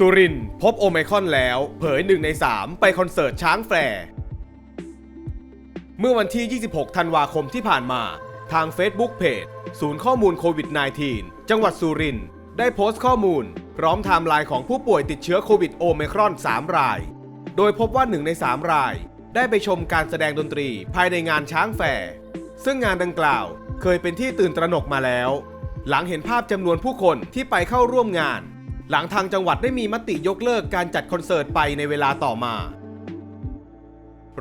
สุรินพบโอไมครอนแล้ว เผยหนึ่งใน 3 ไปคอนเสิร์ตช้างแฟร์เมื่อวันที่ 26 ธันวาคมที่ผ่านมา ทาง Facebook เพจศูนย์ข้อมูลโควิด -19 จังหวัดสุรินทร์ได้โพสต์ข้อมูล พร้อมไทม์ไลน์ของผู้ป่วยติดเชื้อโควิดโอไมครอน 3 ราย โดยพบว่าหนึ่งใน 3 ราย ได้ไปชมการแสดงดนตรีภายในงานช้างแฟร์ซึ่งงานดังกล่าวเคยเป็นที่ตื่นตระหนกมาแล้ว หลังเห็นภาพจำนวนผู้คนที่ไปเข้าร่วมงาน หลังทางจังหวัดได้มีมติยกเลิกการจัดคอนเสิร์ตไปในเวลาต่อมา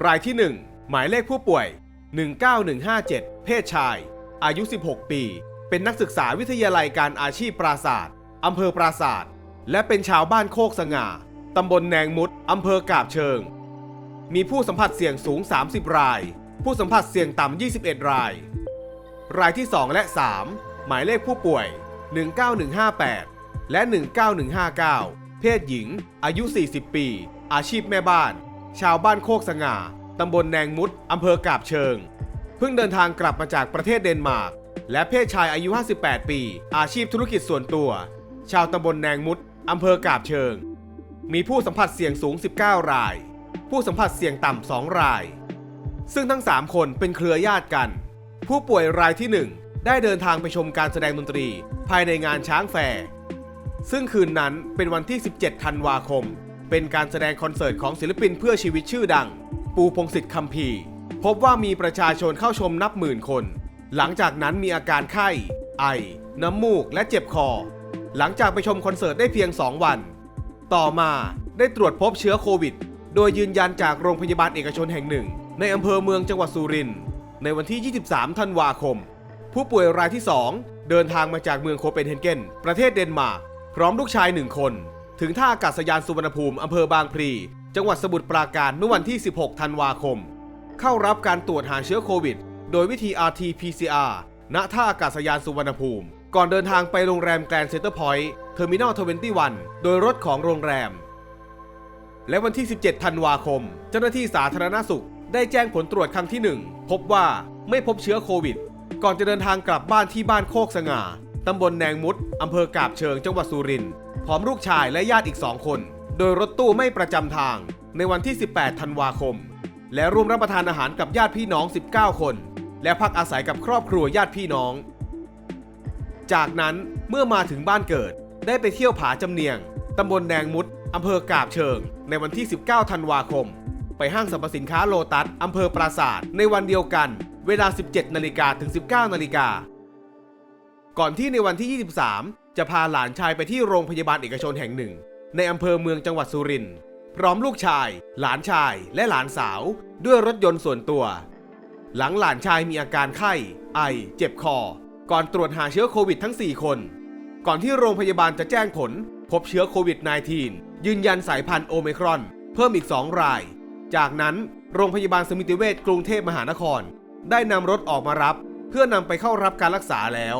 รายที่ 1 หมายเลขผู้ป่วย 19157 เพศชาย อายุ 16 ปี เป็นนักศึกษาวิทยาลัยการอาชีพปราศาสตร์อำเภอปราศาสตร์และเป็นชาวบ้านโคกสง่า ตำบลแนงมุด อำเภอกาบเชิง มีผู้สัมผัสเสี่ยงสูง 30 ราย ผู้สัมผัสเสี่ยงต่ำ 21 ราย รายที่ 2 และ 3 หมายเลขผู้ป่วย 19158 และ 19159 เพศหญิง อายุ 40 ปี อาชีพแม่บ้าน ชาวบ้านโคกสง่า ตำบลแนงมุด อำเภอกาบเชิง เพิ่งเดินทางกลับมาจากประเทศเดนมาร์ก และเพศชายอายุ 58 ปี อาชีพธุรกิจส่วนตัว ชาวตำบลแนงมุด อำเภอกาบเชิง มีผู้สัมผัสเสี่ยงสูง 19 ราย ผู้สัมผัสเสี่ยงต่ำ 2 ราย ซึ่งทั้ง 3 คนเป็นเครือญาติกัน ผู้ป่วยรายที่ 1 ได้เดินทางไปชมการแสดงดนตรี ภายในงานช้างแฟร์ ซึ่งคืนนั้นเป็นวันที่ 17 ธันวาคม เป็นการแสดงคอนเสิร์ตของศิลปินเพื่อชีวิตชื่อดัง ปูพงศิษฐ์คัมภีร์ พบว่ามีประชาชนเข้าชมนับหมื่นคน หลังจากนั้นมีอาการไข้ ไอ น้ำมูก และเจ็บคอ หลังจากไปชมคอนเสิร์ตได้เพียง 2 วัน ต่อมาได้ตรวจพบเชื้อโควิด โดยยืนยันจากโรงพยาบาลเอกชนแห่งหนึ่ง ในอำเภอเมืองจังหวัดสุรินทร์ ในวันที่ 23 ธันวาคม ผู้ป่วยรายที่ 2 เดินทางมาจากเมืองโคเปนเฮเกน ประเทศเดนมาร์ก พร้อมลูกชายหนึ่งคน ถึงท่าอากาศยานสุวรรณภูมิอำเภอบางพลีจังหวัดสมุทรปราการเมื่อวันที่ 16 ธันวาคม เข้ารับการตรวจหาเชื้อโควิด โดยวิธี RT-PCR ณท่าอากาศยานสุวรรณภูมิ ก่อนเดินทางไปโรงแรมแกรนด์เซ็นเตอร์พอยต์เทอร์มินอล21 โดยรถของโรงแรม และวันที่ 17 ธันวาคม เจ้าหน้าที่สาธารณสุข ได้แจ้งผลตรวจครั้งที่ 1 พบว่าไม่พบเชื้อโควิด ก่อนจะเดินทางกลับบ้านที่บ้านโคกสง่า ตำบลแนงมุดอำเภอกาบเชิงจังหวัดสุรินทร์พร้อมลูกชายและญาติอีก2คน โดยรถตู้ไม่ประจำทางในวันที่ 18 ธันวาคม และร่วมรับประทานอาหารกับญาติพี่น้อง 19 คน และพักอาศัยกับครอบครัวญาติพี่น้อง จากนั้นเมื่อมาถึงบ้านเกิด ได้ไปเที่ยวผาจำเนียงตำบลแดงมุดอำเภอกาบเชิง ในวันที่ 19 ธันวาคม ไปห้างสรรพสินค้าโลตัสอำเภอปราศาสตร์ในวันเดียวกัน เวลา 17 นาฬิกาถึง 19 นาฬิกา ก่อนที่ในวันที่ 23 จะพาหลานชายไปที่โรงพยาบาลเอกชนแห่งหนึ่ง ในอำเภอเมืองจังหวัดสุรินทร์พร้อมลูกชาย หลานชายและหลานสาว ด้วยรถยนต์ส่วนตัว หลังหลานชายมีอาการไข้ ไอ เจ็บคอ ก่อนตรวจหาเชื้อโควิดทั้ง 4 คน ก่อนที่โรงพยาบาลจะแจ้งผล พบเชื้อโควิด -19 ยืนยันสายพันธุ์โอไมครอน เพิ่มอีก 2 ราย จากนั้นโรงพยาบาลสมิติเวชกรุงเทพมหานคร ได้นำรถออกมารับ เพื่อนำไปเข้ารับการรักษาแล้ว